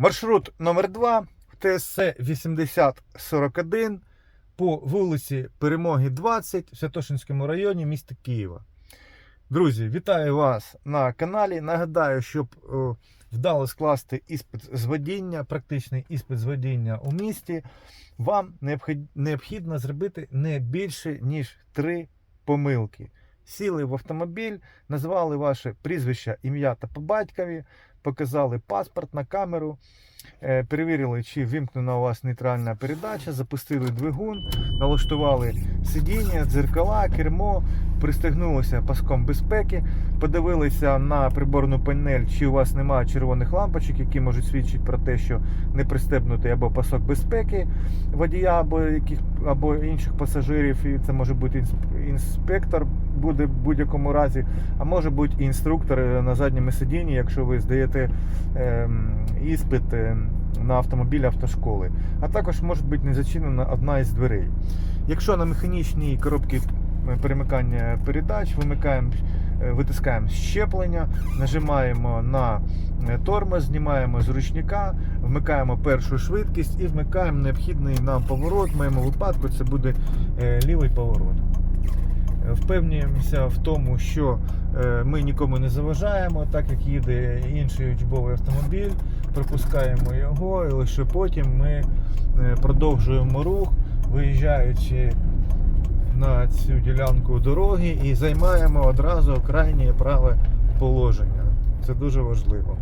Маршрут номер 2 в ТСЦ 8041 по вулиці Перемоги 20 в Святошинському районі міста Києва. Друзі, вітаю вас на каналі. Нагадаю, щоб е, вдало скласти іспит з водіння, практичний іспит з водіння у місті, вам необхідно зробити не більше, ніж три помилки. Сіли в автомобіль, назвали ваше прізвище, ім'я та по батькові, показали паспорт на камеру, е, перевірили, чи вимкнена у вас нейтральна передача, запустили двигун, налаштували сидіння, дзеркала, кермо, пристегнулися паском безпеки, подивилися на приборну панель, чи у вас немає червоних лампочок, які можуть свідчити про те, що не пристебнутий або пасок безпеки водія або яких або інших пасажирів, і це може бути інспектор, буде в будь-якому разі, а може бути інструктор е, на задньому сидінні, якщо ви здаєте ем, іспит ем, на автомобіль автошколи. А також може бути не зачинена одна із дверей. Якщо на механічній коробці е, перемикання передач вимикаємо, е, витискаємо щеплення, нажимаємо на е, тормоз, знімаємо з ручника, вмикаємо першу швидкість і вмикаємо необхідний нам поворот. В моєму випадку це буде е, лівий поворот. Е, Впевнюємося в тому, що е, ми нікому не заважаємо, так як їде інший учбовий автомобіль, пропускаємо його, і лише потім ми е, продовжуємо рух, виїжджаючи на цю ділянку дороги і займаємо одразу крайнє праве положення. Це дуже важливо.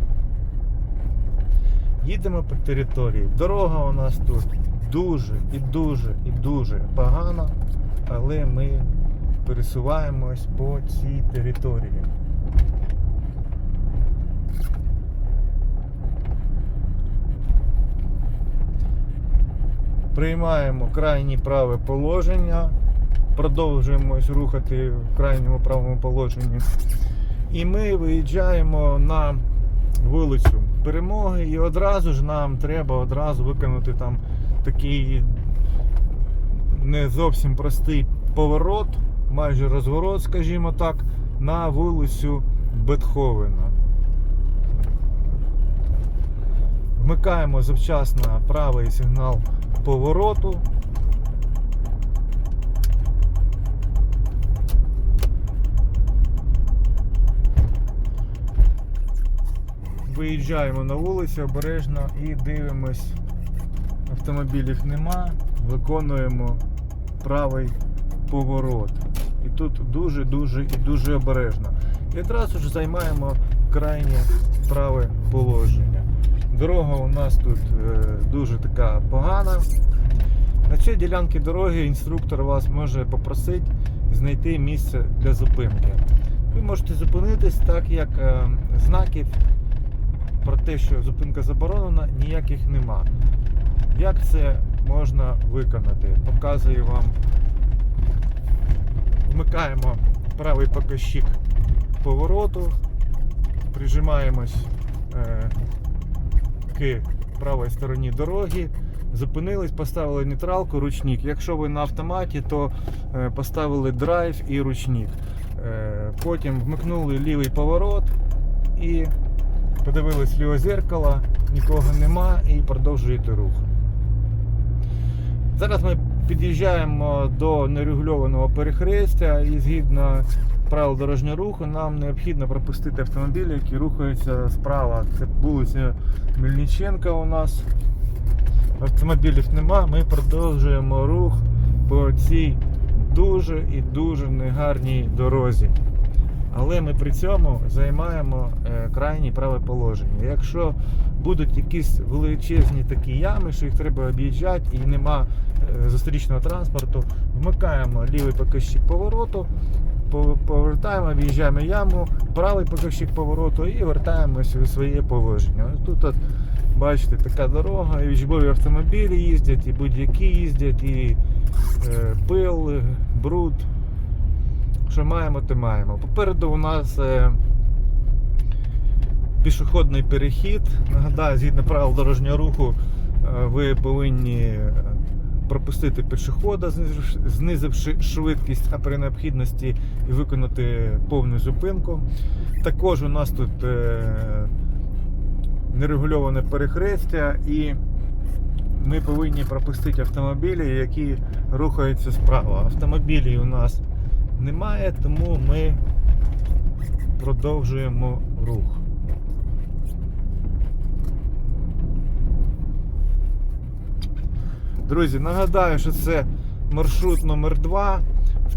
Їдемо по території. Дорога у нас тут дуже і дуже і дуже погана, але ми пересуваємось по цій території. Приймаємо крайнє праве положення, продовжуємось рухати в крайньому правому положенні. І ми виїжджаємо на вулицю Перемоги, і одразу ж нам треба одразу виконати там такий не зовсім простий поворот, майже розворот, скажімо так, на вулицю Бетховена. Вмикаємо завчасно правий сигнал повороту. Виїжджаємо на вулицю обережно і дивимось. Автомобілів нема, виконуємо правий поворот. І тут дуже-дуже і дуже обережно. І одразу ж займаємо крайнє праве положення. Дорога у нас тут е, дуже така погана. На цій ділянці дороги інструктор вас може попросити знайти місце для зупинки. Ви можете зупинитись так, як е, знаків про те, що зупинка заборонена, ніяких нема. Як це можна виконати? Показую вам. Вмикаємо правий показчик повороту, прижимаємось е, к правій стороні дороги, зупинились, поставили нейтралку, ручник. Якщо ви на автоматі, то е, поставили драйв і ручник. Е, потім вмикнули лівий поворот і подивились ліве зеркало, нікого нема і продовжуєте рух. Зараз ми під'їжджаємо до нерегульованого перехрестя і згідно правил дорожнього руху нам необхідно пропустити автомобілі, які рухаються справа. Це вулиця Мельниченка у нас. Автомобілів нема, ми продовжуємо рух по цій дуже і дуже негарній дорозі. Але ми при цьому займаємо е, крайнє праве положення. Якщо будуть якісь величезні такі ями, що їх треба об'їжджати і нема е, зустрічного транспорту, вмикаємо лівий показчик повороту, повертаємо, в'їжджаємо яму, правий показчик повороту і вертаємось у своє положення. Тут от, бачите, така дорога, і вічбові автомобілі їздять, і будь-які їздять, і е, пил, бруд. Що маємо, те маємо. Попереду у нас е, пішохідний перехід. Нагадаю, згідно правил дорожнього руху, е, ви повинні пропустити пішохода, знизивши- швидкість, а при необхідності і виконати повну зупинку. Також у нас тут е, нерегульоване перехрестя і ми повинні пропустити автомобілі, які рухаються справа. Автомобілів у нас немає, тому ми продовжуємо рух. Друзі, нагадаю, що це маршрут номер 2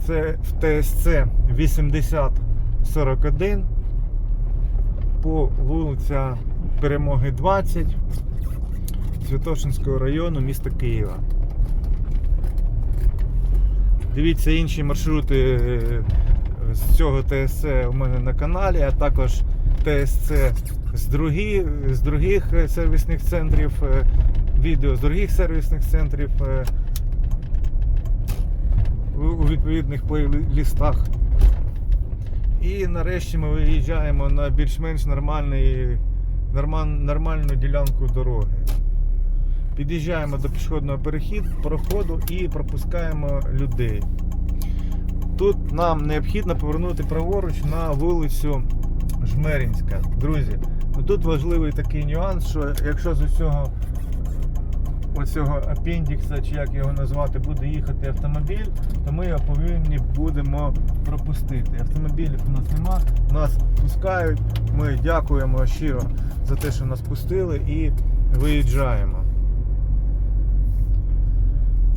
в, ТСЦ 8041 по вулиця Перемоги 20 Святошинського району міста Києва. Дивіться інші маршрути е, з цього ТСЦ у мене на каналі, а також ТСЦ з, другі, з других е, сервісних центрів, е, відео з других сервісних центрів у відповідних плейлистах. І нарешті ми виїжджаємо на більш-менш нормальну ділянку дороги. Під'їжджаємо до пішохідного перехід, проходу і пропускаємо людей. Тут нам необхідно повернути праворуч на вулицю Жмеринська. Друзі, ну тут важливий такий нюанс, що якщо з усього оцього апендікса, чи як його назвати, буде їхати автомобіль, то ми його повинні будемо пропустити. Автомобілів у нас нема, нас пускають. Ми дякуємо щиро за те, що нас пустили і виїжджаємо.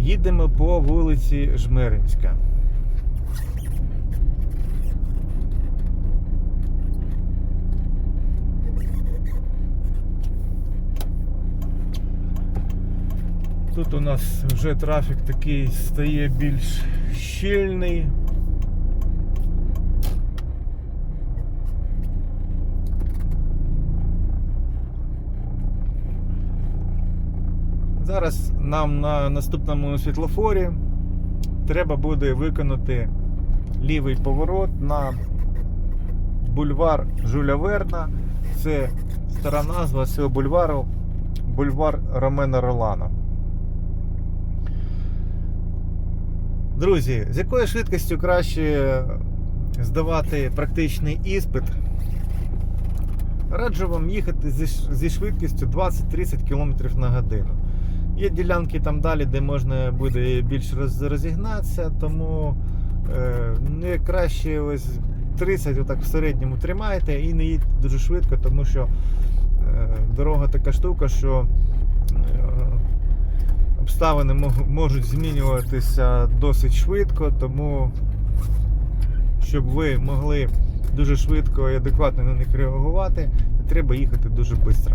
Їдемо по вулиці Жмеринська. Тут у нас вже трафік такий стає більш щільний. Зараз нам на наступному світлофорі треба буде виконати лівий поворот на бульвар Жуля Верна. Це стара назва цього бульвару бульвар Ромена Ролана. Друзі, з якою швидкістю краще здавати практичний іспит? Раджу вам їхати зі, швидкістю 20-30 км на годину. Є ділянки там далі, де можна буде більш розігнатися, тому е, не краще ось 30 отак в середньому тримайте і не їдьте дуже швидко, тому що е, дорога така штука, що е, обставини можуть змінюватися досить швидко, тому щоб ви могли дуже швидко і адекватно на них реагувати, не треба їхати дуже швидко.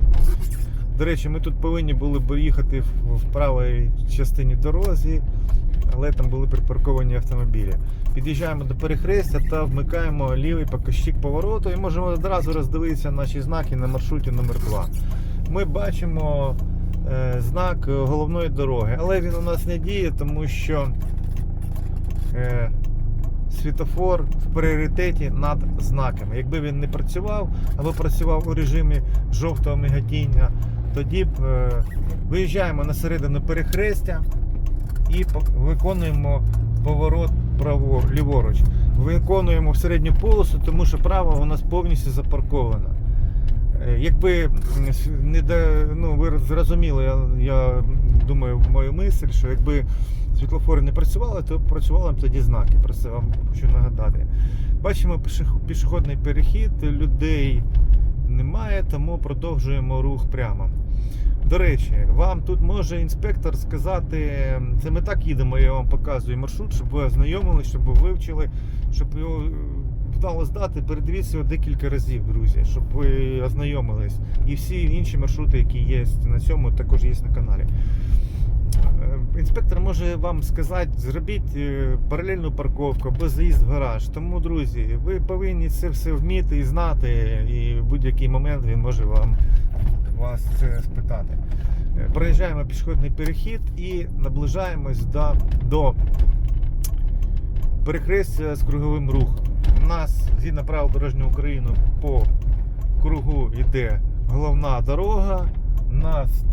До речі, ми тут повинні були б їхати в, правій частині дорозі, але там були припарковані автомобілі. Під'їжджаємо до перехрестя та вмикаємо лівий показчик повороту і можемо одразу роздивитися наші знаки на маршруті номер 2 Ми бачимо е, знак головної дороги, але він у нас не діє, тому що е, світофор в пріоритеті над знаками. Якби він не працював або працював у режимі жовтого мигатіння, тоді е, виїжджаємо на середину перехрестя і виконуємо поворот право, ліворуч. Виконуємо середню полосу, тому що права у нас повністю запаркована. Е, Якби не ну, ви зрозуміли, я, я думаю, мою мисль, що якби світлофори не працювали, то працювали б тоді знаки. Про це вам хочу нагадати. Бачимо пішохідний перехід, людей немає, тому продовжуємо рух прямо. До речі, вам тут може інспектор сказати, це ми так їдемо, я вам показую маршрут, щоб ви ознайомились, щоб ви вивчили, щоб його е, вдало здати, передивіться його декілька разів, друзі, щоб ви ознайомились. І всі інші маршрути, які є на цьому, також є на каналі. Інспектор може вам сказати, зробіть е, паралельну парковку або заїзд в гараж. Тому, друзі, ви повинні це все вміти і знати, і в будь-який момент він може вам вас це спитати. Е, Проїжджаємо пішохідний перехід і наближаємось до, до перехрестя з круговим рухом. У нас, згідно правил дорожнього України, по кругу йде головна дорога. У нас,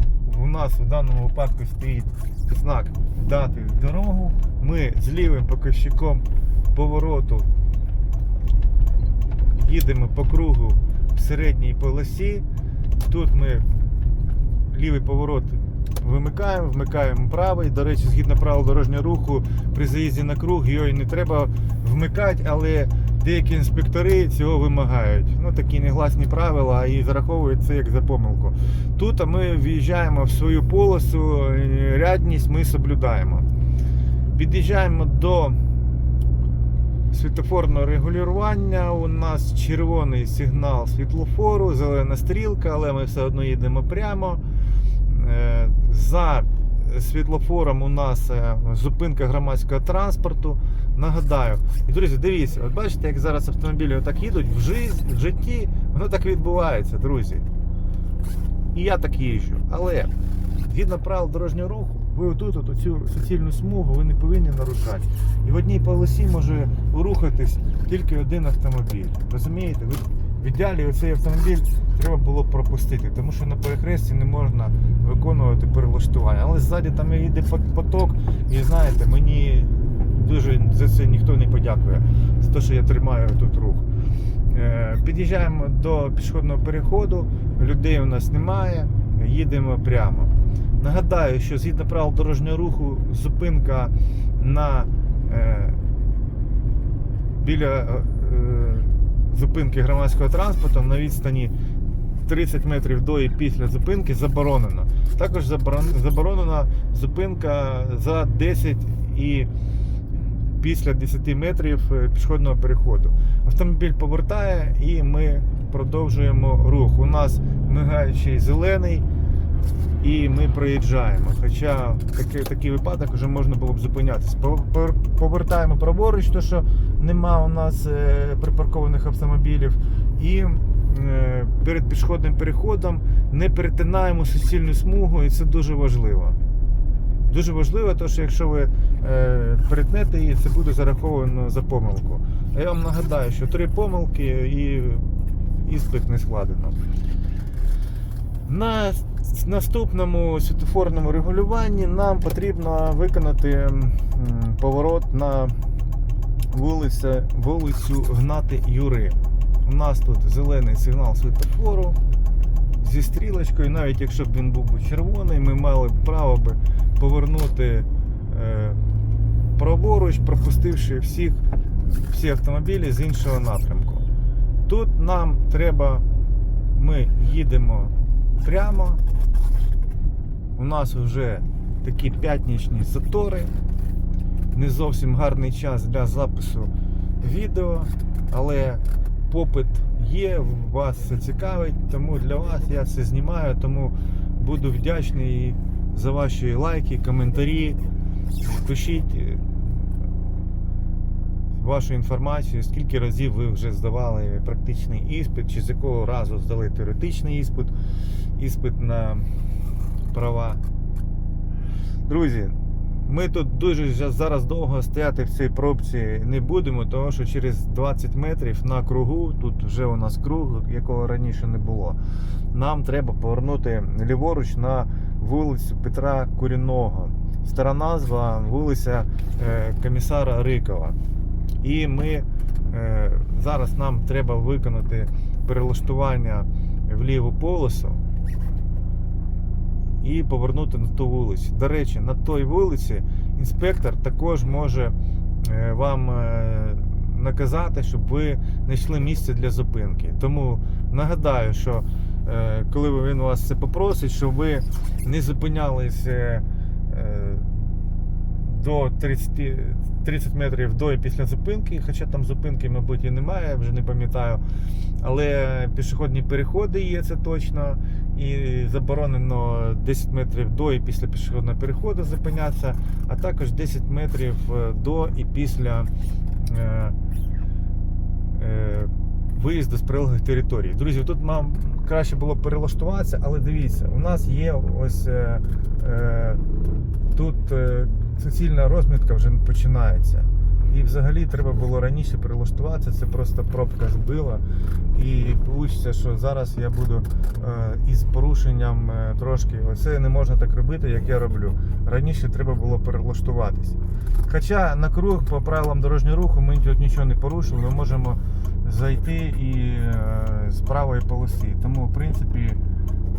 у нас в даному випадку стоїть знак дати дорогу. Ми з лівим показчиком повороту їдемо по кругу в середній полосі. Тут ми лівий поворот вимикаємо, вмикаємо правий. До речі, згідно правил дорожнього руху, при заїзді на круг його і не треба вмикати, але деякі інспектори цього вимагають. Ну такі негласні правила і зараховують це як за помилку. Тут ми в'їжджаємо в свою полосу, е, рядність ми соблюдаємо. Під'їжджаємо до світлофорного регулювання. У нас червоний сигнал світлофору, зелена стрілка, але ми все одно їдемо прямо. Е, За світлофором у нас е, зупинка громадського транспорту. Нагадаю, і друзі, дивіться, от бачите, як зараз автомобілі отак їдуть в, житті, в житті, воно так відбувається, друзі. І я так їжджу. Але згідно правил дорожнього руху, ви отут, от цю суцільну смугу, ви не повинні нарушати. І в одній полосі може рухатись тільки один автомобіль. Розумієте? В ідеалі цей автомобіль треба було пропустити, тому що на перехресті не можна виконувати перелаштування. Але ззаді там пот- поток, і знаєте, мені дуже за це ніхто не подякує, за те, що я тримаю тут рух. Е, Під'їжджаємо до пішохідного переходу, людей у нас немає, їдемо прямо. Нагадаю, що згідно правил дорожнього руху, зупинка на е, біля е, зупинки громадського транспорту на відстані 30 метрів до і після зупинки заборонено. Також заборонена зупинка за 10 і після 10 метрів е, пішохідного переходу. Автомобіль повертає і ми продовжуємо рух. У нас мигаючий зелений. І ми проїжджаємо. Хоча такий, такий випадок вже можна було б зупинятися. Пов- пов- Повертаємо праворуч, то що нема у нас е, припаркованих автомобілів. І е, перед пішохідним переходом не перетинаємо суцільну смугу, і це дуже важливо. Дуже важливо, тому що якщо ви е, перетнете її, це буде зараховано за помилку. А я вам нагадаю, що три помилки і іспит не складено. На наступному світофорному регулюванні нам потрібно виконати поворот на вулицю, вулицю Гнати Юри. У нас тут зелений сигнал світофору зі стрілочкою. Навіть якщо б він був червоний, ми мали б право би повернути е, праворуч, пропустивши всіх, всі автомобілі з іншого напрямку. Тут нам треба, ми їдемо прямо. У нас вже такі п'ятнічні затори. Не зовсім гарний час для запису відео, але попит є, вас це цікавить, тому для вас я це знімаю, тому буду вдячний за ваші лайки, коментарі. Пишіть е, вашу інформацію, скільки разів ви вже здавали практичний іспит, чи з якого разу здали теоретичний іспит, іспит на права. Друзі, ми тут дуже зараз довго стояти в цій пробці не будемо, тому що через 20 метрів на кругу, тут вже у нас круг, якого раніше не було. Нам треба повернути ліворуч на вулицю Петра Куріного. Стара назва вулиця е, комісара Рикова. І ми е, зараз нам треба виконати перелаштування в ліву полосу і повернути на ту вулицю. До речі, на той вулиці інспектор також може е, вам наказати, щоб ви знайшли місце для зупинки. Тому нагадаю, що коли він вас це попросить, щоб ви не зупинялись е, е, до 30, 30 метрів до і після зупинки, хоча там зупинки, мабуть, і немає, вже не пам'ятаю. Але пішохідні переходи є, це точно. І заборонено 10 метрів до і після пішохідного переходу зупинятися, а також 10 метрів е, до і після е, е, виїзду з прилеглих територій. Друзі, тут нам краще було б перелаштуватися, але дивіться, у нас є ось е, е, тут е, суцільна розмітка вже починається. І взагалі треба було раніше перелаштуватися, це просто пробка збила. І вийде, що зараз я буду е, із порушенням е, трошки. Оце не можна так робити, як я роблю. Раніше треба було перелаштуватись. Хоча на круг по правилам дорожнього руху ми тут нічого не порушили, ми можемо зайти і е, з правої полоси. Тому, в принципі,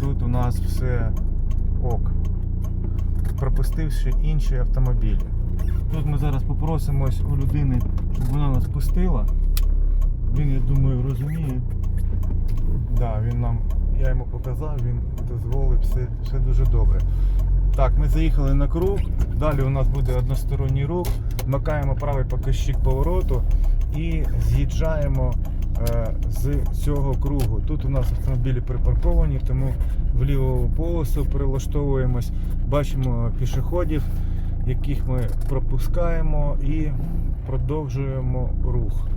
тут у нас все ок. Пропустивши інші автомобілі. Тут ми зараз попросимось у людини, щоб вона нас пустила. Він, я думаю, розуміє. Да, він нам, я йому показав, він дозволив, все, все дуже добре. Так, ми заїхали на круг, далі у нас буде односторонній рух, вмикаємо правий показчик повороту і з'їжджаємо е, з цього кругу. Тут у нас автомобілі припарковані, тому в ліву полосу перелаштовуємось, бачимо пішоходів, яких ми пропускаємо і продовжуємо рух.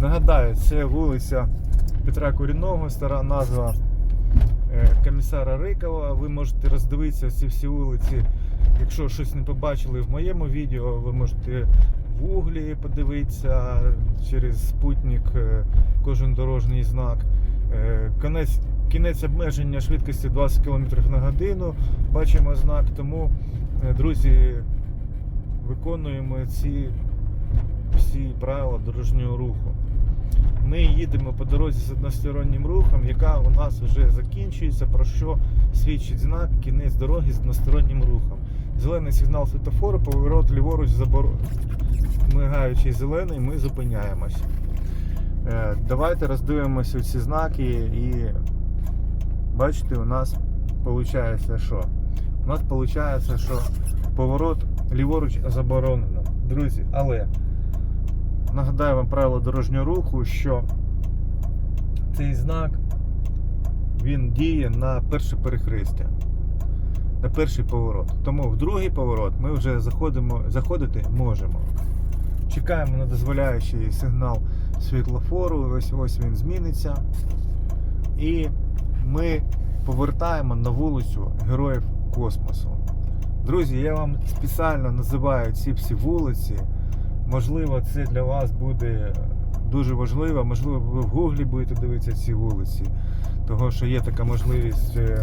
Нагадаю, це вулиця Петра Куріного, стара назва е, комісара Рикова. Ви можете роздивитися ці всі вулиці. Якщо щось не побачили в моєму відео, ви можете в гуглі подивитися через спутник е, кожен дорожній знак. Е, Кінець, кінець обмеження швидкості 20 км на годину. Бачимо знак, тому, е, друзі, виконуємо ці всі правила дорожнього руху. Ми їдемо по дорозі з одностороннім рухом, яка у нас вже закінчується, про що свідчить знак кінець дороги з одностороннім рухом. Зелений сигнал світофору, поворот ліворуч забор... мигаючий зелений, ми зупиняємось. Е, Давайте роздивимося ці знаки і бачите, у нас виходить, що? У нас виходить, що поворот ліворуч заборонено. Друзі, але нагадаю вам правило дорожнього руху, що цей знак він діє на перше перехрестя, на перший поворот. Тому в другий поворот ми вже заходимо, заходити можемо. Чекаємо на дозволяючий сигнал світлофору, ось ось він зміниться. І ми повертаємо на вулицю Героїв космосу. Друзі, я вам спеціально називаю ці всі вулиці. Можливо, це для вас буде дуже важливо. Можливо, ви в Гуглі будете дивитися ці вулиці, того що є така можливість, е,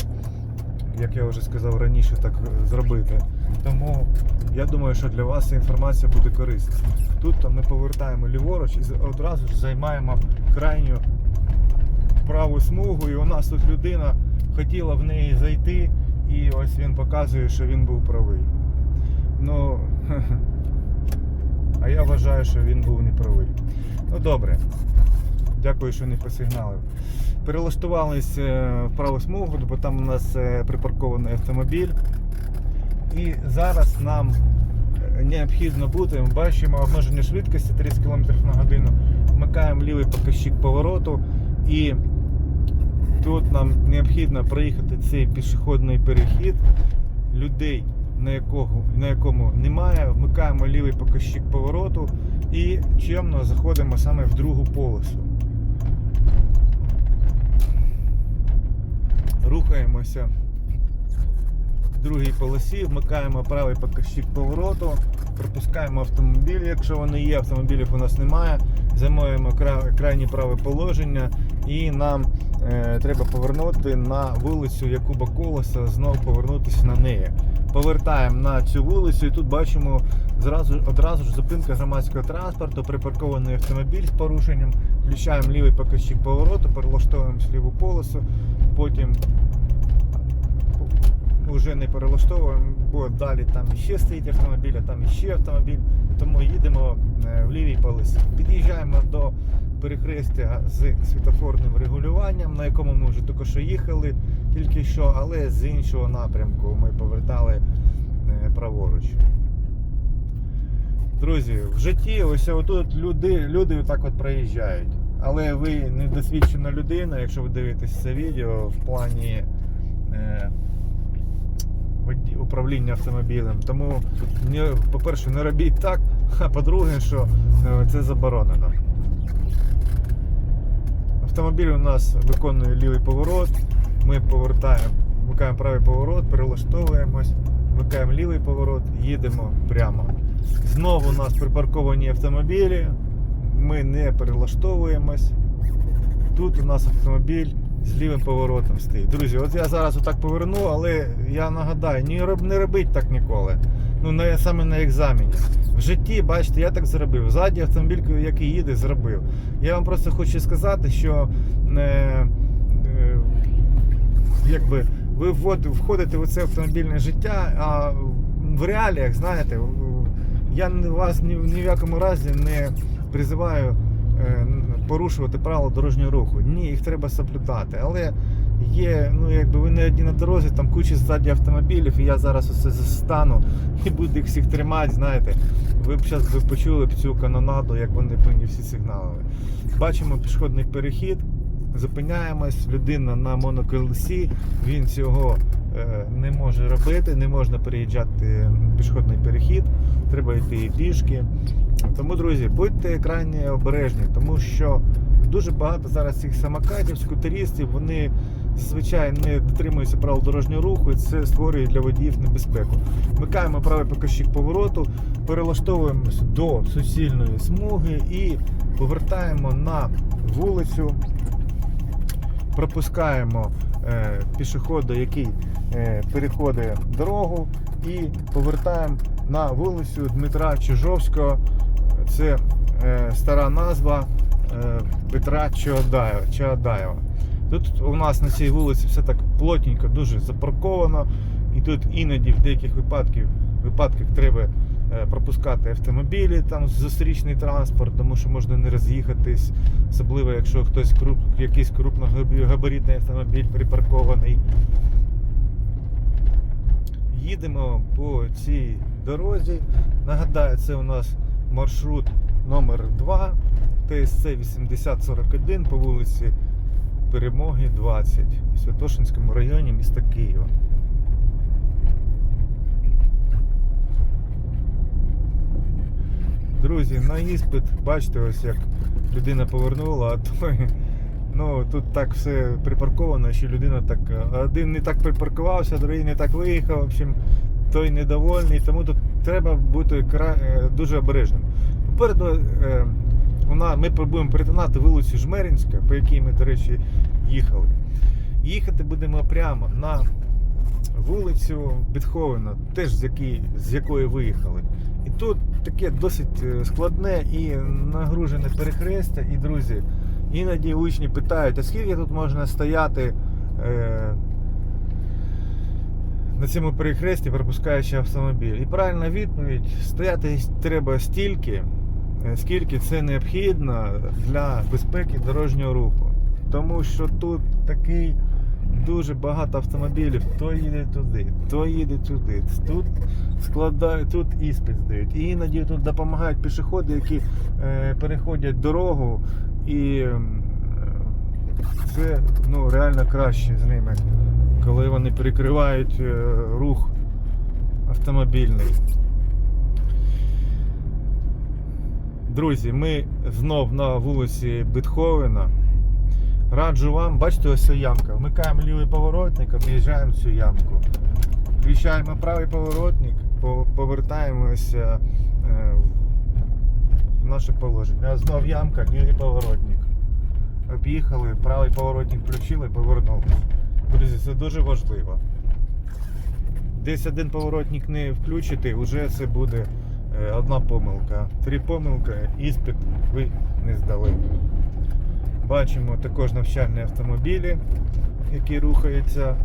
як я вже сказав раніше, так е, зробити. Тому я думаю, що для вас ця інформація буде корисна. Тут ми повертаємо ліворуч і одразу ж займаємо крайню праву смугу, і у нас тут людина хотіла в неї зайти, і ось він показує, що він був правий. Ну, а я вважаю, що він був неправий. Ну добре. Дякую, що не посигналив. Перелаштувались е, в праву смугу, бо там у нас е, припаркований автомобіль. І зараз нам е, необхідно бути, ми бачимо обмеження швидкості 30 км на годину. Вмикаємо лівий показчик повороту і тут нам необхідно проїхати цей пішохідний перехід. Людей, на, якого, на якому немає, вмикаємо лівий показчик повороту і чемно заходимо саме в другу полосу. Рухаємося в другій полосі, вмикаємо правий показчик повороту, пропускаємо автомобіль, якщо вони є, автомобілів у нас немає, займаємо крайнє праве положення і нам е, треба повернути на вулицю Якуба Колоса, знову повернутися на неї. Повертаємо на цю вулицю і тут бачимо зразу, одразу ж зупинка громадського транспорту, припаркований автомобіль з порушенням, включаємо лівий показчик повороту, перелаштовуємося ліву полосу, потім вже не перелаштовуємо, бо далі там ще стоїть автомобіль, а там ще автомобіль, тому їдемо е, в лівій полосі. Під'їжджаємо до перехрестя з світофорним регулюванням, на якому ми вже тільки що їхали, тільки що, але з іншого напрямку ми повертали е, праворуч. Друзі, в житті ось отут люди, люди отак от проїжджають. Але ви недосвідчена людина, якщо ви дивитесь це відео в плані е, управління автомобілем. Тому, по-перше, не робіть так, а по-друге, що е, це заборонено. Автомобіль у нас виконує лівий поворот. Ми повертаємо, вмикаємо правий поворот, перелаштовуємось, вмикаємо лівий поворот, їдемо прямо. Знову у нас припарковані автомобілі. Ми не перелаштовуємось. Тут у нас автомобіль з лівим поворотом стоїть. Друзі, от я зараз отак поверну, але я нагадаю, не, роб, не робіть так ніколи. Ну, на, саме на екзамені. В житті, бачите, я так зробив. Ззаді автомобіль, який їде, зробив. Я вам просто хочу сказати, що е, е, якби ви входите в це автомобільне життя, а в реаліях, знаєте, я вас ні, ні в якому разі не призиваю е, порушувати правила дорожнього руху. Ні, їх треба соблюдати. Але є, ну якби ви не одні на дорозі, там куча ззаді автомобілів, і я зараз усе застану і буду їх всіх тримати, знаєте. Ви б зараз почули б цю канонаду, як вони повинні всі сигналили. Бачимо пішохідний перехід, зупиняємось, людина на моноколесі, він цього не може робити, не можна переїжджати пішохідний перехід, треба йти і пішки. Тому, друзі, будьте крайні обережні, тому що дуже багато зараз цих самокатів, скутерістів, вони зазвичай не дотримуються правил дорожнього руху, і це створює для водіїв небезпеку. Вмикаємо правий показчик повороту, перелаштовуємось до суцільної смуги і повертаємо на вулицю, пропускаємо е, пішохода, який е, переходить дорогу, і повертаємо на вулицю Дмитра Чижовського. Це е, стара назва е, Петра Чаадаєва. Тут у нас на цій вулиці все так плотненько, дуже запарковано. І тут іноді в деяких випадках, випадках треба е, пропускати автомобілі, там зустрічний транспорт, тому що можна не роз'їхатись, особливо якщо хтось круп, якийсь крупногабаритний автомобіль припаркований. Їдемо по цій дорозі. Нагадаю, це у нас маршрут номер 2 ТСЦ 8041 по вулиці Перемоги 20 в Святошинському районі міста Києва. Друзі, на іспит, бачите, ось як людина повернула, а то ну, тут так все припарковано, що людина так. Один не так припаркувався, другий не так виїхав. В общем, той недовольний, тому тут треба бути е, дуже обережним. Попереду е, вона, ми будемо перетинати вулицю Жмеринська, по якій ми, до речі, їхали. Їхати будемо прямо на вулицю Бетховена, теж з, якої, з якої виїхали. І тут таке досить е, складне і нагружене перехрестя. І, друзі, іноді учні питають, а скільки тут можна стояти е, на цьому перехресті, пропускаючи автомобіль? І правильна відповідь: стояти треба стільки, е, скільки це необхідно для безпеки дорожнього руху. Тому що тут такий дуже багато автомобілів, то їде туди, то їде туди. Тут складають, тут іспит здають. І іноді тут допомагають пішоходи, які е, переходять дорогу, і це ну, реально краще з ними, коли вони перекривають е, рух автомобільний. Друзі, ми знов на вулиці Бетховена. Раджу вам, бачите, ось ця ямка. Вмикаємо лівий поворотник, об'їжджаємо цю ямку. Включаємо правий поворотник, повертаємося е, в наше положення. Знов ямка, лівий поворотник. Об'їхали, правий поворотник включили, повернулися. Друзі, це дуже важливо. Десь один поворотник не включити, вже це буде е, одна помилка. Три помилки, іспит ви не здали. Бачимо також навчальні автомобілі, які рухаються.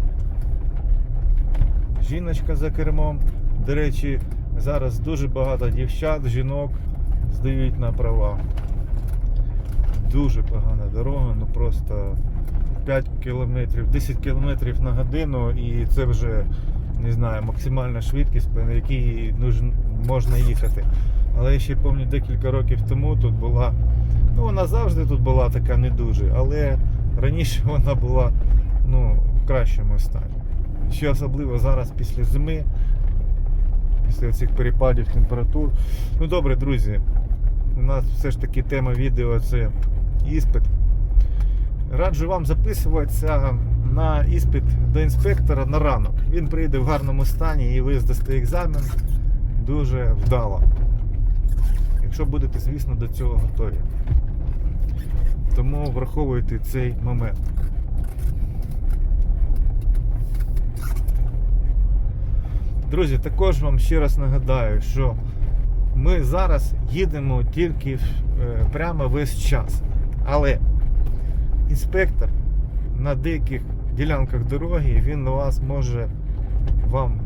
Жіночка за кермом. До речі, зараз дуже багато дівчат, жінок здають на права. Дуже погана дорога, ну просто 5 кілометрів, 10 кілометрів на годину і це вже не знаю, максимальна швидкість, на якій можна їхати. Але я ще пам'ятаю декілька років тому тут була Ну, вона завжди тут була така не дуже, але раніше вона була ну, в кращому стані. Ще особливо зараз після зими, після цих перепадів температур. Ну добре, друзі, у нас все ж таки тема відео це іспит. Раджу вам записуватися на іспит до інспектора на ранок. Він прийде в гарному стані і ви здасте екзамен дуже вдало. Якщо будете, звісно, до цього готові. Тому враховуйте цей момент. Друзі, також вам ще раз нагадаю, що ми зараз їдемо тільки е, прямо весь час. Але інспектор на деяких ділянках дороги, він на вас може вам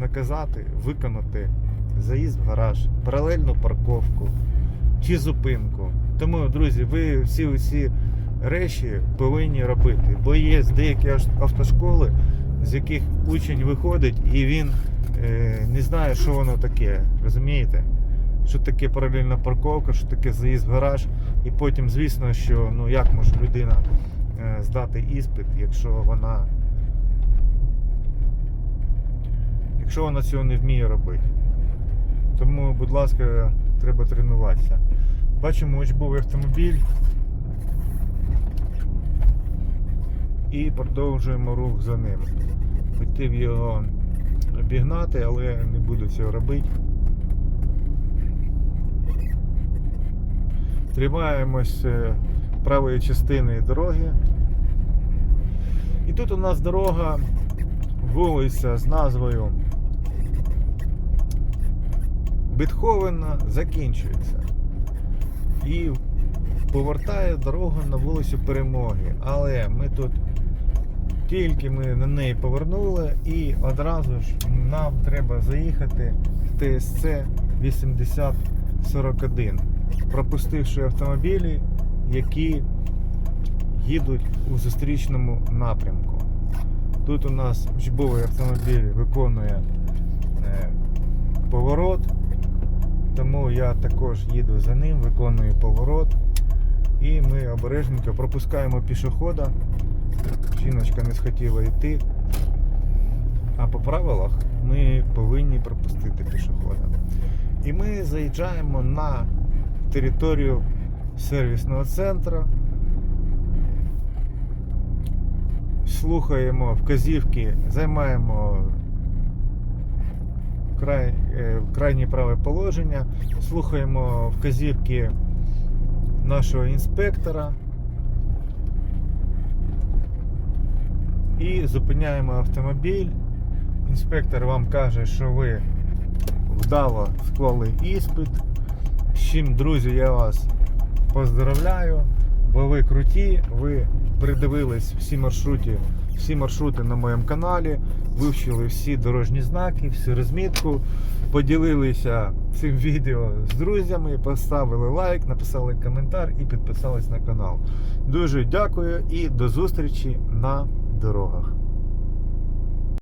наказати виконати заїзд в гараж, паралельну парковку чи зупинку. Тому, друзі, ви всі ці речі повинні робити. Бо є деякі автошколи, з яких учень виходить і він е, не знає, що воно таке. Розумієте? Що таке паралельна парковка, що таке заїзд в гараж. І потім, звісно, що ну як може людина е, здати іспит, якщо вона. Якщо вона цього не вміє робити. Тому, будь ласка, треба тренуватися. Бачимо учбовий автомобіль. І продовжуємо рух за ним. Хотів його обігнати, але не буду цього робити. Тримаємось е, правої частини дороги. І тут у нас дорога, вулиця з назвою Бетховена закінчується. І повертає дорогу на вулицю Перемоги. Але ми тут тільки ми на неї повернули і одразу ж нам треба заїхати в ТСЦ 8041, пропустивши автомобілі, які їдуть у зустрічному напрямку. Тут у нас учбовий автомобіль виконує е, поворот, тому я також їду за ним, виконую поворот. І ми обережненько пропускаємо пішохода. Жіночка не схотіла йти. А по правилах ми повинні пропустити пішохода. І ми заїжджаємо на територію сервісного центру. Слухаємо вказівки, займаємо край, е, крайнє праве положення, слухаємо вказівки нашого інспектора і зупиняємо автомобіль. Інспектор вам каже, що ви вдало склали іспит. З чим, друзі, я вас поздравляю, бо ви круті, ви придивились всі маршрути, всі маршрути на моєму каналі, вивчили всі дорожні знаки, всю розмітку, поділилися цим відео з друзями, поставили лайк, написали коментар і підписались на канал. Дуже дякую і до зустрічі на дорогах.